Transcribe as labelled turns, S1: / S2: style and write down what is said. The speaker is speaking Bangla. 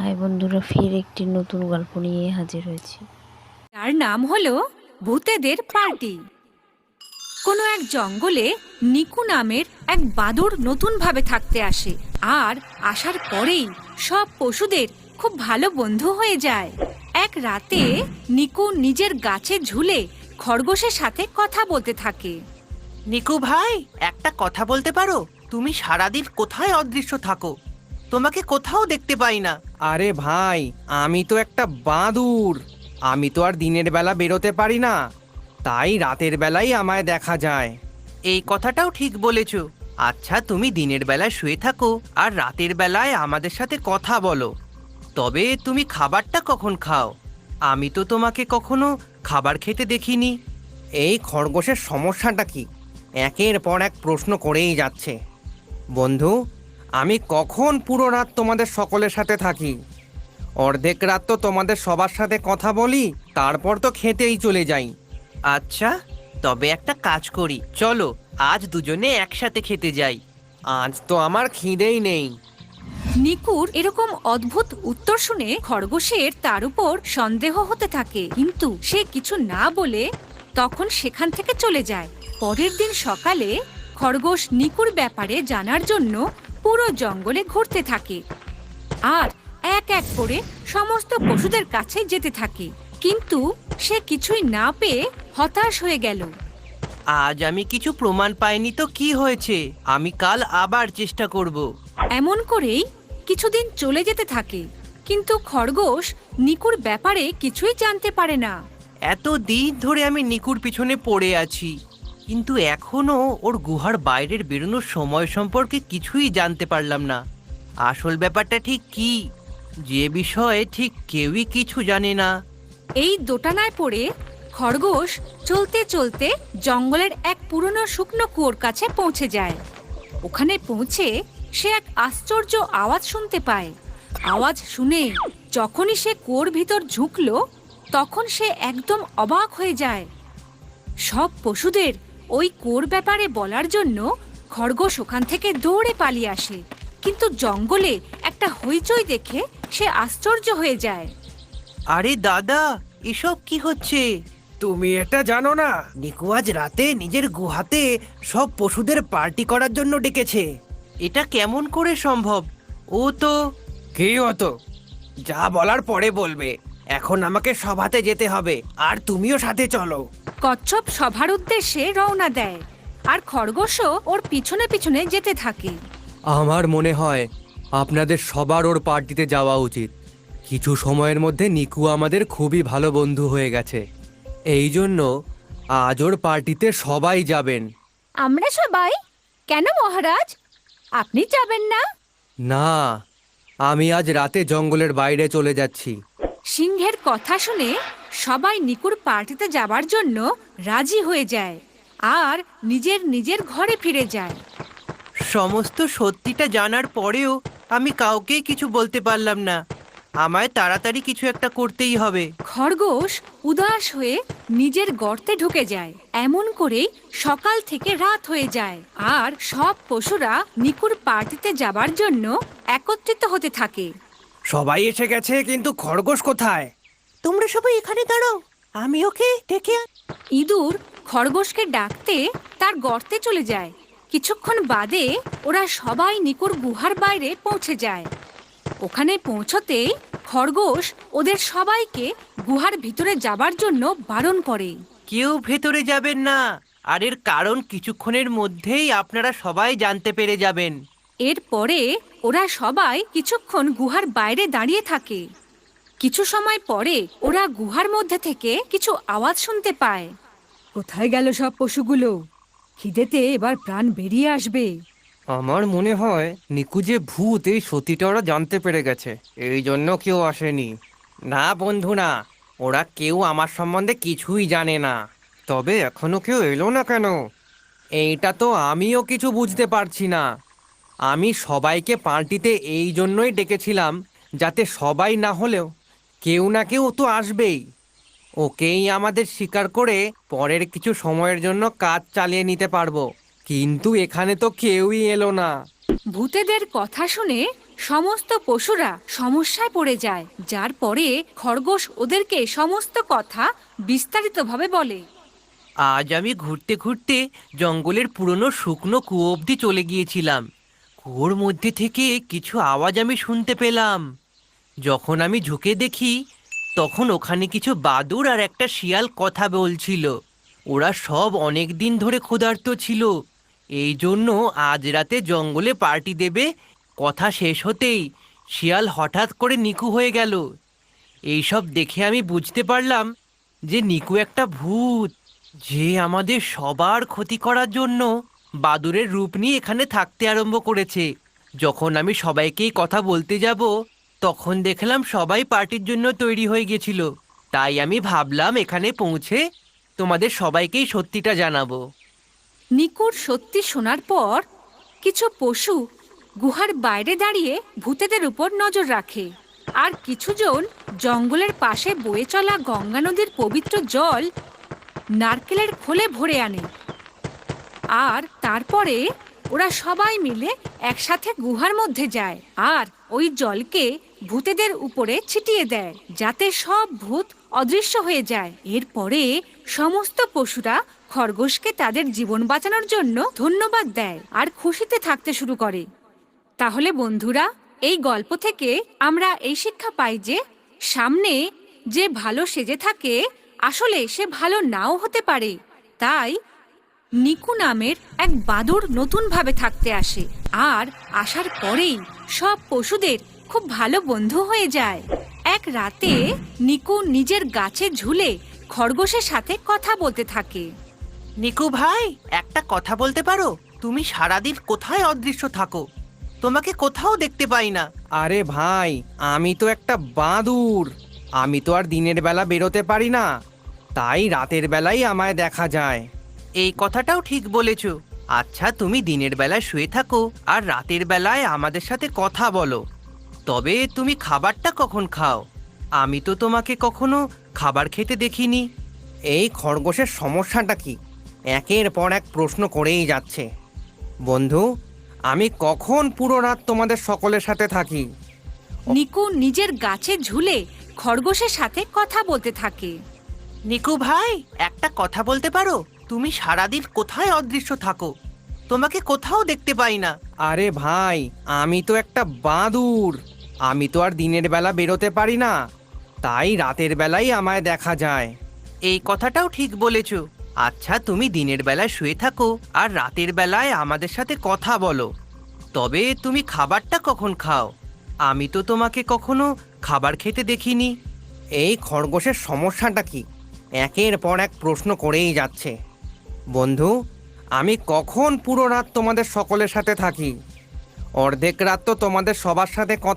S1: হাই বন্ধুরা ফের একটি নতুন গল্প নিয়ে হাজির হয়েছি।
S2: তার নাম হলো ভূতেদের পার্টি। কোনো এক জঙ্গলে নিকু নামের এক বাদুড় নতুনভাবে থাকতে আসে আর আসার পরেই সব পশুদের খুব ভালো বন্ধু হয়ে যায়। এক রাতে নিকু নিজের গাছে ঝুলে খরগোশের সাথে কথা বলতে থাকে।
S3: নিকু ভাই একটা কথা বলতে পারো? তুমি সারাদিন কোথায় অদৃশ্য থাকো? তোমাকে কোথাও দেখতে পাই না।
S4: আরে ভাই আমি তো একটা বাদুর। আমি তো আর দিনের বেলা বেরোতে পারি না। তাই রাতের বেলাই আমায় দেখা যায়।
S3: এই কথাটাও ঠিক বলেছ। আচ্ছা তুমি দিনের বেলায় শুয়ে থাকো আর রাতের বেলায় আমাদের সাথে কথা বলো। তবে তুমি খাবারটা কখন খাও? আমি তো তোমাকে কখনো খাবার খেতে দেখিনি।
S4: এই খরগোশের সমস্যাটা কি? একের পর এক প্রশ্ন করেই যাচ্ছে। বন্ধু আমি কখন পুরো রাত তোমাদের সকলের সাথে থাকি? অর্ধেক রাত তো তোমাদের সবার সাথে কথা বলি তারপর তো খেতেই চলে যাই।
S3: আচ্ছা তবে একটা কাজ করি। চলো আজ দুজনে একসাথে খেতে যাই।
S4: আজ তো আমার খিদেই নেই।
S2: নিকুর এরকম অদ্ভুত উত্তর শুনে খরগোশের তার উপর সন্দেহ হতে থাকে। কিন্তু সে কিছু না বলে তখন সেখান থেকে চলে যায়। পরের দিন সকালে খরগোশ নিকুর ব্যাপারে জানার জন্য পুরো জঙ্গলে ঘুরতে থাকে। আর এক এক করে সমস্ত পশুদের কাছে যেতে থাকে। কিন্তু সে কিছুই না পেয়ে হতাশ হয়ে গেল।
S3: আজ আমি কিছু প্রমাণ পাইনি তো কি হয়েছে? আমি কাল আবার চেষ্টা করব।
S2: এমন করেই কিছুদিন চলে যেতে থাকে। কিন্তু খরগোশ নিকুর ব্যাপারে কিছুই জানতে পারে না।
S3: এত দিন ধরে আমি নিকুর পিছনে পড়ে আছি। কিন্তু এখনও ওর গুহার বাইরের বেরোনোর সময় সম্পর্কে কিছুই জানতে পারলাম না। আসল ব্যাপারটা ঠিক কি? যে বিষয়ে ঠিক কেউই কিছু জানে না।
S2: এই দোটানায় পড়ে খরগোশ চলতে চলতে জঙ্গলের এক পুরনো শুকনো কুয়োর কাছে পৌঁছে যায়। ওখানে পৌঁছে সে এক আশ্চর্য আওয়াজ শুনতে পায়। আওয়াজ শুনে যখনই সে কুয়োর ভিতর ঝুঁকল, তখন সে একদম অবাক হয়ে যায়। সব পশুদের ওই কোর ব্যাপারে বলার জন্য খরগোশ ওখান থেকে দৌড়ে পালিয়ে আসে। কিন্তু জঙ্গলে একটা হইচই দেখে সে আশ্চর্য হয়ে যায়।
S3: আরে দাদা এসব কি হচ্ছে?
S4: তুমি এটা জানো না? নিকু আজ রাতে নিজের গুহাতে সব পশুদের পার্টি করার জন্য ডেকেছে।
S3: এটা কেমন করে সম্ভব? ও তো
S4: কি হতো যা বলার পরে বলবে। এখন আমাকে সভাতে যেতে হবে আর তুমিও সাথে চলো।
S2: কচ্ছপ সভার উদ্দেশ্যে রওনা দেয় আর খরগোশও ওর পিছনে পিছনে যেতে থাকে।
S5: আমার মনে হয় আপনাদের সবার ওর পার্টিতে যাওয়া উচিত। কিছু সময়ের মধ্যে নিকু আমাদের খুবই ভালো বন্ধু হয়ে গেছে। এই জন্য আজ ওর পার্টিতে সবাই যাবেন।
S2: আমরা সবাই? কেন মহারাজ? আপনি যাবেন না?
S5: না আমি আজ রাতে জঙ্গলের বাইরে চলে যাচ্ছি।
S2: সিংহের কথা শুনে সবাই নিকুর পার্টিতে যাবার জন্য রাজি হয়ে যায় আর নিজের নিজের ঘরে ফিরে যায়।
S3: সমস্ত সত্যিটা জানার পরেও আমি কাউকে কিছু বলতে পারলাম না। আমায় তাড়াতাড়ি কিছু একটা করতেই হবে।
S2: খরগোশ উদাস হয়ে নিজের গর্তে ঢুকে যায়। এমন করেই সকাল থেকে রাত হয়ে যায় আর সব পশুরা নিকুর পার্টিতে যাবার জন্য একত্রিত হতে থাকে।
S4: সবাই এসে গেছে কিন্তু খরগোশ কোথায়?
S3: তোমরা সবাই এখানে দাঁড়াও। আমি ওকে ডেকে আন-
S2: ইঁদুর খরগোশকে ডাকতে তার গর্তে চলে যায়। কিছুক্ষণ বাদে ওরা সবাই নিকুর গুহার বাইরে পৌঁছে যায়। ওখানে পৌঁছতেই খরগোশ ওদের সবাইকে গুহার ভিতরে যাবার জন্য বারণ করে।
S3: কেউ ভেতরে যাবেন না। আর এর কারণ কিছুক্ষণের মধ্যেই আপনারা সবাই জানতে পেরে যাবেন।
S2: এরপরে ওরা সবাই কিছুক্ষণ গুহার বাইরে দাঁড়িয়ে থাকে। কিছু সময় পরে ওরা গুহার মধ্যে থেকে কিছু আওয়াজ শুনতে পায়। কোথায় গেল সব পশুগুলো? খিদেতে এবার প্রাণ বেরিয়ে আসবে।
S4: আমার মনে হয় নিকুজে ভূত এই সতীটা ওরা জানতে পেরে গেছে। এই জন্য কেউ আসেনি। না বন্ধু না। ওরা কেউ আমার সম্বন্ধে কিছুই জানে না। তবে এখনও কেউ এলো না কেন? এইটা তো আমিও কিছু বুঝতে পারছি না। আমি সবাইকে পার্টিতে এই জন্যই ডেকেছিলাম যাতে সবাই না হলেও কেউ না কেউ তো আসবেই। ওকেই আমাদের স্বীকার করে পরের কিছু সময়ের জন্য কাজ চালিয়ে নিতে পারব। কিন্তু এখানে তো কেউই এলো না।
S2: ভূতেদের কথা শুনে সমস্ত পশুরা সমস্যায় পড়ে যায় যার পরে খরগোশ ওদেরকে সমস্ত কথা বিস্তারিতভাবে বলে।
S3: আজ আমি ঘুরতে ঘুরতে জঙ্গলের পুরনো শুকনো কুয়ো অবধি চলে গিয়েছিলাম। কুয়োর মধ্যে থেকে কিছু আওয়াজ আমি শুনতে পেলাম। যখন আমি ঝুঁকে দেখি, তখন ওখানে কিছু বাদুর আর একটা শিয়াল কথা বলছিল। ওরা সব অনেক দিন ধরে ক্ষুধার্ত ছিল। এই জন্য আজ রাতে জঙ্গলে পার্টি দেবে, কথা শেষ হতেই শিয়াল হঠাৎ করে নিকু হয়ে গেল। এইসব দেখে আমি বুঝতে পারলাম যে নিকু একটা ভূত। যে আমাদের সবার ক্ষতি করার জন্য বাদুরের রূপ নিয়ে এখানে থাকতে আরম্ভ করেছে। যখন আমি সবাইকেই কথা বলতে যাব তখন দেখলাম সবাই পার্টির জন্য তৈরি হয়ে গেছিল। তাই আমি ভাবলাম এখানে পৌঁছে তোমাদের সবাইকেই সত্যিটা জানাব।
S2: নিকুর সত্যি শোনার পর কিছু পশু গুহার বাইরে দাঁড়িয়ে ভূতেদের উপর নজর রাখে। আর কিছুজন জঙ্গলের পাশে বয়ে চলা গঙ্গা নদীর পবিত্র জল নারকেলের খোলে ভরে আনে। আর তারপরে ওরা সবাই মিলে একসাথে গুহার মধ্যে যায়। আর ওই জলকে ভূতেদের উপরে ছিটিয়ে দেয়, যাতে সব ভূত অদৃশ্য হয়ে যায়। এরপরে সমস্ত পশুরা খরগোশকে তাদের জীবন বাঁচানোর জন্য ধন্যবাদ দেয় আর খুশিতে থাকতে শুরু করে। তাহলে বন্ধুরা, এই গল্প থেকে আমরা এই শিক্ষা পাই যে, সামনে যে ভালো সেজে থাকে, আসলে সে ভালো নাও হতে পারে। তাই নিকু নামের এক বাদুর নতুনভাবে থাকতে আসে। আর আসার পরেই সব পশুদের খুব ভালো বন্ধু হয়ে যায়। এক রাতে নিকু নিজের গাছে ঝুলে খরগোশের সাথে কথা বলতে থাকে।
S3: নিকু ভাই একটা কথা বলতে পারো? তুমি সারাদিন কোথায় অদৃশ্য থাকো? তোমাকে কোথাও দেখতে পাই না।
S4: আরে ভাই আমি তো একটা বাদুর। আমি তো আর দিনের বেলা বেরোতে পারি না। তাই রাতের বেলাই আমায় দেখা যায়।
S3: এই কথাটাও ঠিক বলেছ। আচ্ছা তুমি দিনের বেলায় শুয়ে থাকো আর রাতের বেলায় আমাদের সাথে কথা বলো। তবে তুমি খাবারটা কখন খাও? আমি তো তোমাকে কখনো খাবার খেতে দেখিনি।
S4: এই খরগোশের সমস্যাটা কি? একের পর এক প্রশ্ন করেই যাচ্ছে। বন্ধু আমি কখন পুরো রাত তোমাদের সকলের সাথে থাকি?
S2: নিকু নিজের গাছে ঝুলে খরগোশের সাথে কথা বলতে থাকে।
S3: নিকু ভাই একটা কথা বলতে পারো? তুমি সারাদিন কোথায় অদৃশ্য থাকো? তোমাকে কোথাও দেখতে পাই না।
S4: আরে ভাই আমি তো একটা বাদুর। আমি তো আর দিনের বেলা বেরোতে পারি না। তাই রাতের বেলাই আমায় দেখা যায়।
S3: এই কথাটাও ঠিক বলেছ। আচ্ছা তুমি দিনের বেলায় শুয়ে থাকো আর রাতের বেলায় আমাদের সাথে কথা বলো। তবে তুমি খাবারটা কখন খাও? আমি তো তোমাকে কখনো খাবার খেতে দেখিনি।
S4: এই খরগোশের সমস্যাটা কি? একের পর এক প্রশ্ন করেই যাচ্ছে। বন্ধু আমি কখন পুরো রাত তোমাদের সকলের সাথে থাকি? অর্ধেক রাত তো তোমাদের সবার সাথে কথা